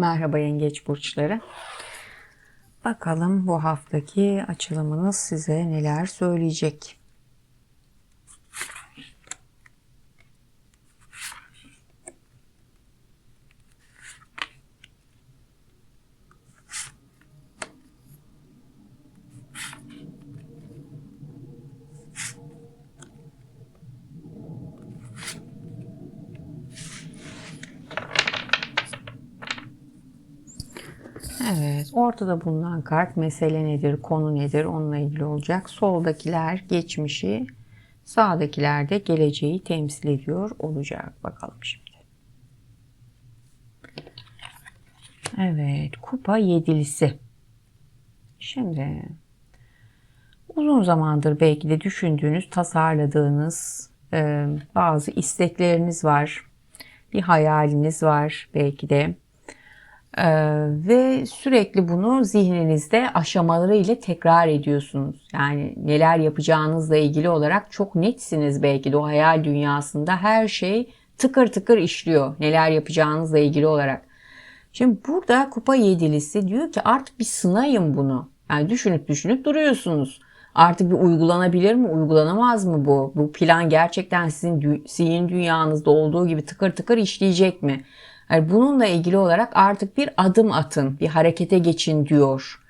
Merhaba yengeç burçları. Bakalım bu haftaki açılımınız size neler söyleyecek. Evet, ortada bulunan kart mesele nedir, konu nedir onunla ilgili olacak. Soldakiler geçmişi, sağdakiler de geleceği temsil ediyor olacak. Bakalım şimdi. Evet, kupa yedilisi. Şimdi uzun zamandır belki de düşündüğünüz, tasarladığınız e, bazı istekleriniz var. Bir hayaliniz var belki de. Ee, ve sürekli bunu zihninizde aşamaları ile tekrar ediyorsunuz. Yani neler yapacağınızla ilgili olarak çok netsiniz belki de o hayal dünyasında her şey tıkır tıkır işliyor. Neler yapacağınızla ilgili olarak. Şimdi burada kupa yedilisi diyor ki artık bir sınayın bunu. Yani düşünüp düşünüp duruyorsunuz. Artık bir uygulanabilir mi, uygulanamaz mı bu? Bu plan gerçekten sizin zihin dünyanızda olduğu gibi tıkır tıkır işleyecek mi? Yani bununla ilgili olarak artık bir adım atın, bir harekete geçin diyor.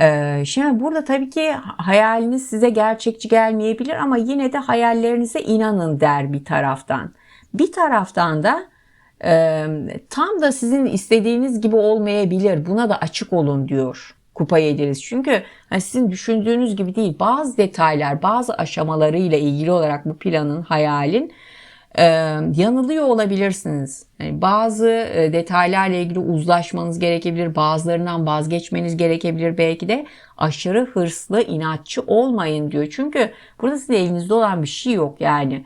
Ee, şimdi burada tabii ki hayaliniz size gerçekçi gelmeyebilir ama yine de hayallerinize inanın der bir taraftan. Bir taraftan da e, tam da sizin istediğiniz gibi olmayabilir. Buna da açık olun diyor kupa yediniz. Çünkü hani sizin düşündüğünüz gibi değil bazı detaylar, bazı aşamalarıyla ilgili olarak bu planın, hayalin e, yanılıyor olabilirsiniz. Yani bazı e, detaylarla ilgili uzlaşmanız gerekebilir, bazılarından vazgeçmeniz gerekebilir belki de aşırı hırslı, inatçı olmayın diyor. Çünkü burada sizin elinizde olan bir şey yok yani.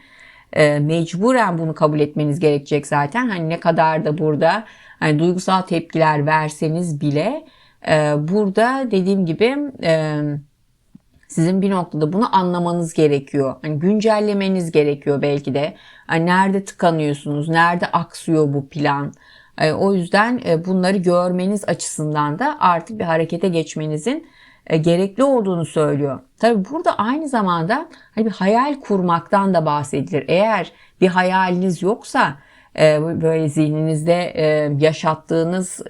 E, mecburen bunu kabul etmeniz gerekecek zaten. Hani ne kadar da burada hani duygusal tepkiler verseniz bile e, burada dediğim gibi e, sizin bir noktada bunu anlamanız gerekiyor. Hani güncellemeniz gerekiyor belki de. Yani nerede tıkanıyorsunuz, nerede aksıyor bu plan. E, o yüzden e, bunları görmeniz açısından da artık bir harekete geçmenizin e, gerekli olduğunu söylüyor. Tabi burada aynı zamanda hani bir hayal kurmaktan da bahsedilir. Eğer bir hayaliniz yoksa böyle zihninizde yaşattığınız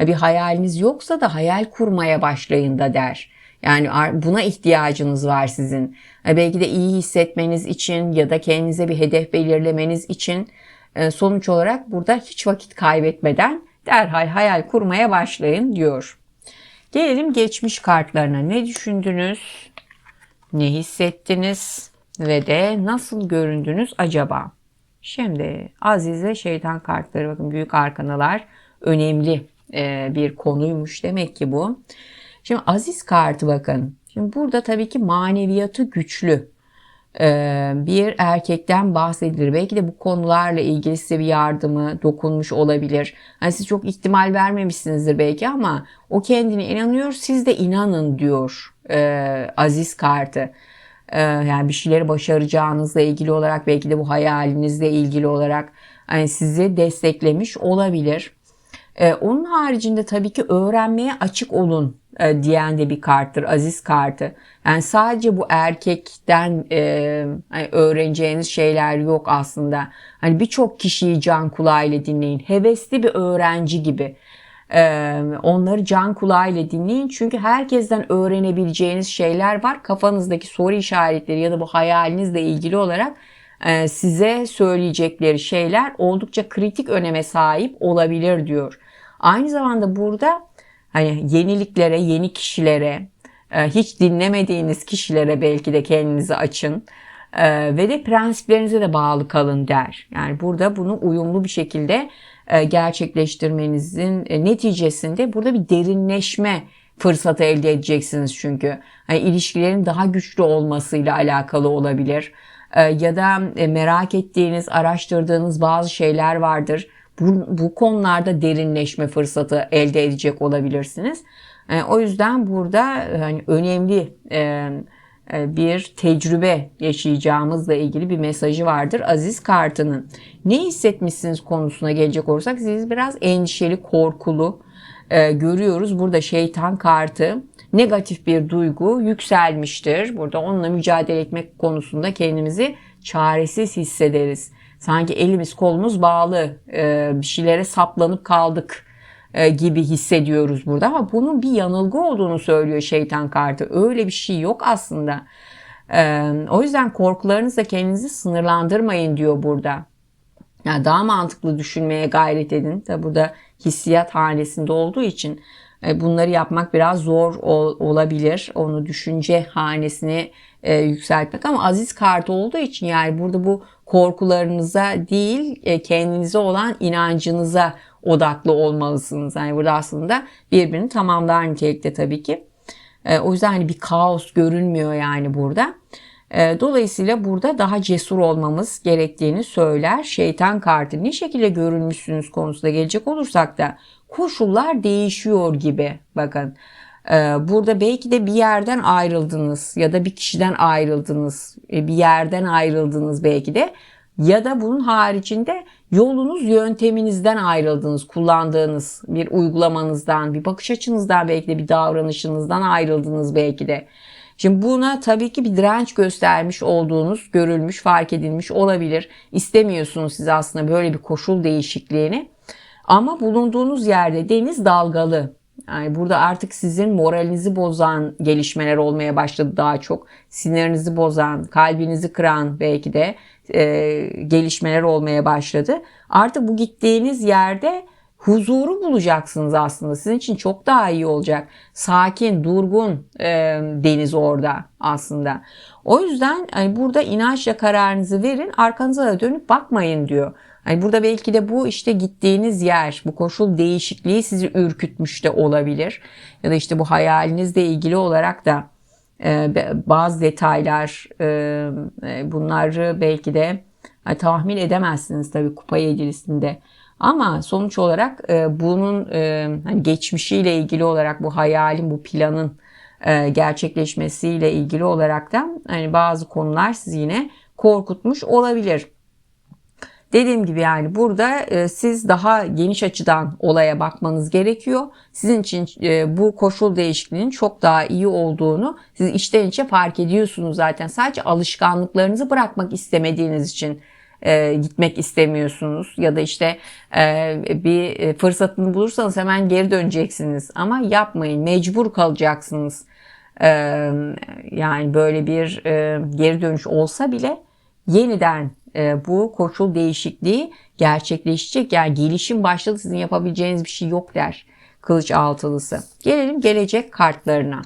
bir hayaliniz yoksa da hayal kurmaya başlayın da der. Yani buna ihtiyacınız var sizin. E, belki de iyi hissetmeniz için ya da kendinize bir hedef belirlemeniz için e, sonuç olarak burada hiç vakit kaybetmeden derhal hayal kurmaya başlayın diyor. Gelelim geçmiş kartlarına. Ne düşündünüz? Ne hissettiniz? Ve de nasıl göründünüz acaba? Şimdi Azize şeytan kartları bakın büyük arkanalar önemli e, bir konuymuş demek ki bu. Şimdi aziz kartı bakın. Şimdi burada tabii ki maneviyatı güçlü ee, bir erkekten bahsedilir. Belki de bu konularla ilgili size bir yardımı dokunmuş olabilir. Hani siz çok ihtimal vermemişsinizdir belki ama o kendine inanıyor. Siz de inanın diyor e, aziz kartı. E, yani bir şeyleri başaracağınızla ilgili olarak belki de bu hayalinizle ilgili olarak hani sizi desteklemiş olabilir. E, onun haricinde tabii ki öğrenmeye açık olun e, diyen de bir karttır. Aziz kartı. Yani sadece bu erkekten e, hani öğreneceğiniz şeyler yok aslında. Hani birçok kişiyi can kulağıyla dinleyin. Hevesli bir öğrenci gibi. E, onları can kulağıyla dinleyin. Çünkü herkesten öğrenebileceğiniz şeyler var. Kafanızdaki soru işaretleri ya da bu hayalinizle ilgili olarak size söyleyecekleri şeyler oldukça kritik öneme sahip olabilir diyor. Aynı zamanda burada hani yeniliklere, yeni kişilere, e, hiç dinlemediğiniz kişilere belki de kendinizi açın e, ve de prensiplerinize de bağlı kalın der. Yani burada bunu uyumlu bir şekilde e, gerçekleştirmenizin neticesinde burada bir derinleşme fırsatı elde edeceksiniz çünkü. Yani ilişkilerin daha güçlü olmasıyla alakalı olabilir. Ya da merak ettiğiniz, araştırdığınız bazı şeyler vardır bu, bu konularda derinleşme fırsatı elde edecek olabilirsiniz. E, o yüzden burada hani önemli e, e, bir tecrübe yaşayacağımızla ilgili bir mesajı vardır Aziz kartının. Ne hissetmişsiniz konusuna gelecek olursak siz biraz endişeli, korkulu e, görüyoruz. Burada şeytan kartı negatif bir duygu yükselmiştir. Burada onunla mücadele etmek konusunda kendimizi çaresiz hissederiz. Sanki elimiz kolumuz bağlı, e, bir şeylere saplanıp kaldık e, gibi hissediyoruz burada ama bunun bir yanılgı olduğunu söylüyor şeytan kartı. Öyle bir şey yok aslında. E, o yüzden korkularınızla kendinizi sınırlandırmayın diyor burada. Yani daha mantıklı düşünmeye gayret edin. Tabi burada hissiyat hanesinde olduğu için bunları yapmak biraz zor olabilir. Onu düşünce hanesine e, yükseltmek ama aziz kart olduğu için yani burada bu korkularınıza değil e, kendinize olan inancınıza odaklı olmalısınız. Yani burada aslında birbirini tamamlar nitelikte tabii ki. O yüzden hani bir kaos görünmüyor yani burada. Dolayısıyla burada daha cesur olmamız gerektiğini söyler. Şeytan kartı ne şekilde görülmüşsünüz konusunda gelecek olursak da koşullar değişiyor gibi. Bakın e, burada belki de bir yerden ayrıldınız ya da bir kişiden ayrıldınız, e, bir yerden ayrıldınız belki de ya da bunun haricinde yolunuz yönteminizden ayrıldınız, kullandığınız bir uygulamanızdan, bir bakış açınızdan belki de bir davranışınızdan ayrıldınız belki de. Şimdi buna tabii ki bir direnç göstermiş olduğunuz görülmüş, fark edilmiş olabilir. İstemiyorsunuz siz aslında böyle bir koşul değişikliğini. Ama bulunduğunuz yerde deniz dalgalı. Yani burada artık sizin moralinizi bozan gelişmeler olmaya başladı daha çok. Sinirinizi bozan, kalbinizi kıran belki de e, gelişmeler olmaya başladı. Artık bu gittiğiniz yerde huzuru bulacaksınız aslında. Sizin için çok daha iyi olacak. Sakin, durgun e, deniz orada aslında. O yüzden hani burada inançla kararınızı verin, arkanıza da dönüp bakmayın diyor. Hani burada belki de bu işte gittiğiniz yer, bu koşul değişikliği sizi ürkütmüş de olabilir. Ya da işte bu hayalinizle ilgili olarak da e, bazı detaylar e, e bunları belki de e, tahmin edemezsiniz tabii kupa yedilisinde. Ama sonuç olarak e, bunun e, hani geçmişiyle ilgili olarak bu hayalin, bu planın e, gerçekleşmesiyle ilgili olarak da hani bazı konular sizi yine korkutmuş olabilir. Dediğim gibi yani burada e, siz daha geniş açıdan olaya bakmanız gerekiyor. Sizin için e, bu koşul değişikliğinin çok daha iyi olduğunu siz içten içe fark ediyorsunuz zaten. Sadece alışkanlıklarınızı bırakmak istemediğiniz için e, gitmek istemiyorsunuz ya da işte e, bir e, fırsatını bulursanız hemen geri döneceksiniz ama yapmayın mecbur kalacaksınız e, yani böyle bir e, geri dönüş olsa bile yeniden e, bu koşul değişikliği gerçekleşecek yani gelişim başladı sizin yapabileceğiniz bir şey yok der kılıç altılısı. Gelelim gelecek kartlarına.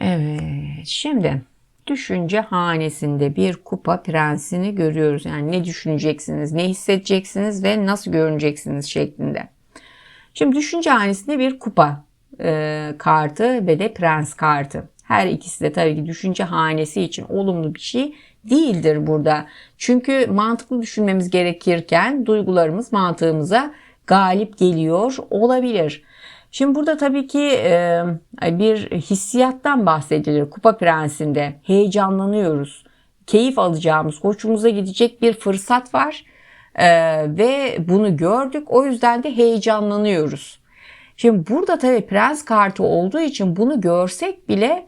Evet şimdi düşünce hanesinde bir kupa prensini görüyoruz. Yani ne düşüneceksiniz, ne hissedeceksiniz ve nasıl görüneceksiniz şeklinde. Şimdi düşünce hanesinde bir kupa e, kartı ve de prens kartı. Her ikisi de tabii ki düşünce hanesi için olumlu bir şey değildir burada. Çünkü mantıklı düşünmemiz gerekirken duygularımız mantığımıza galip geliyor olabilir. Şimdi burada tabii ki bir hissiyattan bahsedilir Kupa Prensi'nde. Heyecanlanıyoruz. Keyif alacağımız, hoşumuza gidecek bir fırsat var. Ve bunu gördük. O yüzden de heyecanlanıyoruz. Şimdi burada tabii prens kartı olduğu için bunu görsek bile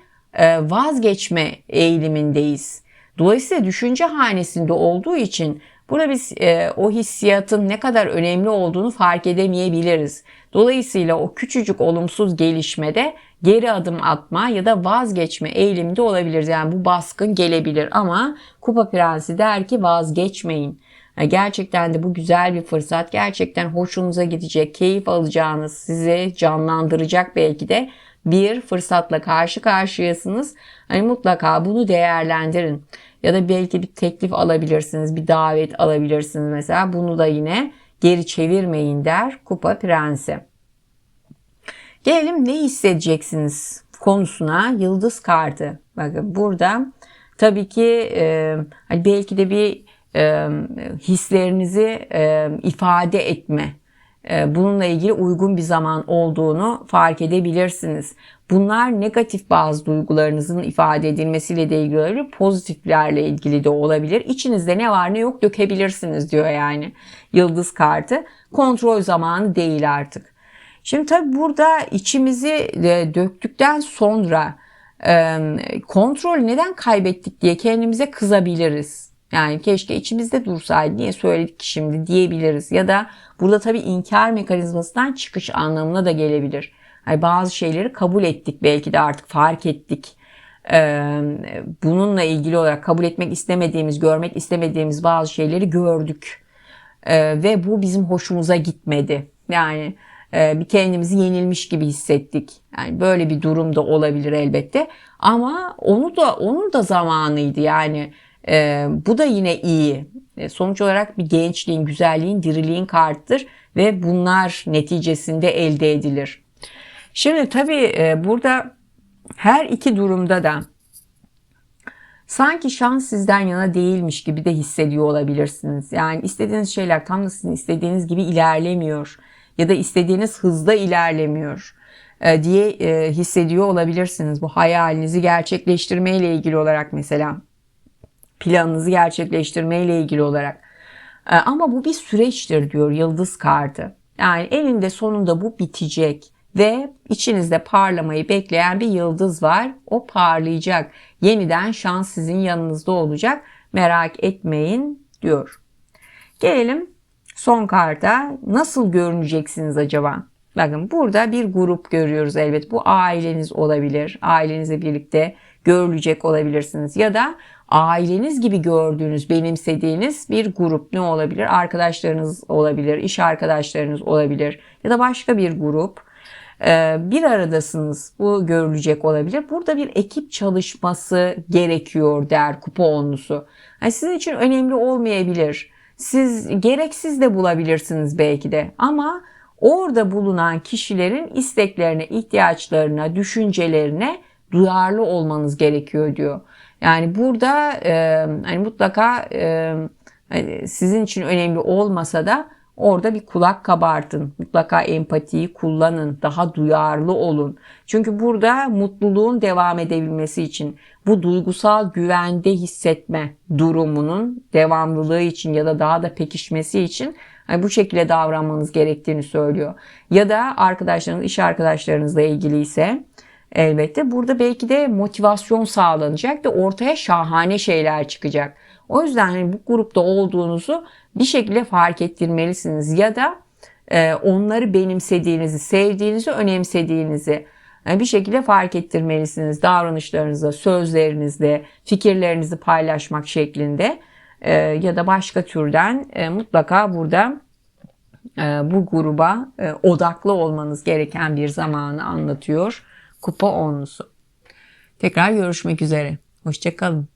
vazgeçme eğilimindeyiz. Dolayısıyla düşünce hanesinde olduğu için burada biz e, o hissiyatın ne kadar önemli olduğunu fark edemeyebiliriz. Dolayısıyla o küçücük olumsuz gelişmede geri adım atma ya da vazgeçme eğilimde olabiliriz. Yani bu baskın gelebilir ama Kupa Prensi der ki vazgeçmeyin. Gerçekten de bu güzel bir fırsat. Gerçekten hoşunuza gidecek, keyif alacağınız, sizi canlandıracak belki de bir fırsatla karşı karşıyasınız. Hani mutlaka bunu değerlendirin. Ya da belki bir teklif alabilirsiniz, bir davet alabilirsiniz mesela. Bunu da yine geri çevirmeyin der Kupa Prensi. Gelelim ne hissedeceksiniz konusuna yıldız kartı. Bakın burada tabii ki e, hani belki de bir e, hislerinizi e, ifade etme e, bununla ilgili uygun bir zaman olduğunu fark edebilirsiniz. Bunlar negatif bazı duygularınızın ifade edilmesiyle de ilgili olabilir. Pozitiflerle ilgili de olabilir. İçinizde ne var ne yok dökebilirsiniz diyor yani. Yıldız kartı. Kontrol zamanı değil artık. Şimdi tabii burada içimizi e, döktükten sonra e, kontrolü neden kaybettik diye kendimize kızabiliriz. Yani keşke içimizde dursaydı niye söyledik ki şimdi diyebiliriz. Ya da burada tabii inkar mekanizmasından çıkış anlamına da gelebilir. Yani bazı şeyleri kabul ettik belki de artık fark ettik. Ee, bununla ilgili olarak kabul etmek istemediğimiz, görmek istemediğimiz bazı şeyleri gördük. Ee, ve bu bizim hoşumuza gitmedi. Yani e, bir kendimizi yenilmiş gibi hissettik. Yani böyle bir durum da olabilir elbette. Ama onu da onun da zamanıydı yani. E, bu da yine iyi. E, sonuç olarak bir gençliğin, güzelliğin, diriliğin kartıdır ve bunlar neticesinde elde edilir. Şimdi tabii e, burada her iki durumda da sanki şans sizden yana değilmiş gibi de hissediyor olabilirsiniz. Yani istediğiniz şeyler tam da sizin istediğiniz gibi ilerlemiyor ya da istediğiniz hızda ilerlemiyor e, diye e, hissediyor olabilirsiniz. Bu hayalinizi gerçekleştirme ile ilgili olarak mesela planınızı gerçekleştirme ile ilgili olarak. E, ama bu bir süreçtir diyor yıldız kartı. Yani elinde sonunda bu bitecek ve içinizde parlamayı bekleyen bir yıldız var. O parlayacak. Yeniden şans sizin yanınızda olacak. Merak etmeyin diyor. Gelelim son karta. Nasıl görüneceksiniz acaba? Bakın burada bir grup görüyoruz elbet. Bu aileniz olabilir. Ailenizle birlikte görülecek olabilirsiniz. Ya da aileniz gibi gördüğünüz, benimsediğiniz bir grup ne olabilir? Arkadaşlarınız olabilir, iş arkadaşlarınız olabilir ya da başka bir grup. Ee, bir aradasınız. Bu görülecek olabilir. Burada bir ekip çalışması gerekiyor der kupa onlusu. Yani sizin için önemli olmayabilir. Siz gereksiz de bulabilirsiniz belki de. Ama orada bulunan kişilerin isteklerine, ihtiyaçlarına, düşüncelerine duyarlı olmanız gerekiyor diyor. Yani burada e, hani mutlaka e, hani sizin için önemli olmasa da orada bir kulak kabartın. Mutlaka empatiyi kullanın. Daha duyarlı olun. Çünkü burada mutluluğun devam edebilmesi için bu duygusal güvende hissetme durumunun devamlılığı için ya da daha da pekişmesi için hani bu şekilde davranmanız gerektiğini söylüyor. Ya da arkadaşlarınız, iş arkadaşlarınızla ilgili ise elbette burada belki de motivasyon sağlanacak ve ortaya şahane şeyler çıkacak. O yüzden hani bu grupta olduğunuzu bir şekilde fark ettirmelisiniz ya da e, onları benimsediğinizi, sevdiğinizi, önemsediğinizi bir şekilde fark ettirmelisiniz. Davranışlarınızda, sözlerinizde, fikirlerinizi paylaşmak şeklinde e, ya da başka türden e, mutlaka burada bu gruba odaklı olmanız gereken bir zamanı anlatıyor kupa onlusu. Tekrar görüşmek üzere. Hoşçakalın.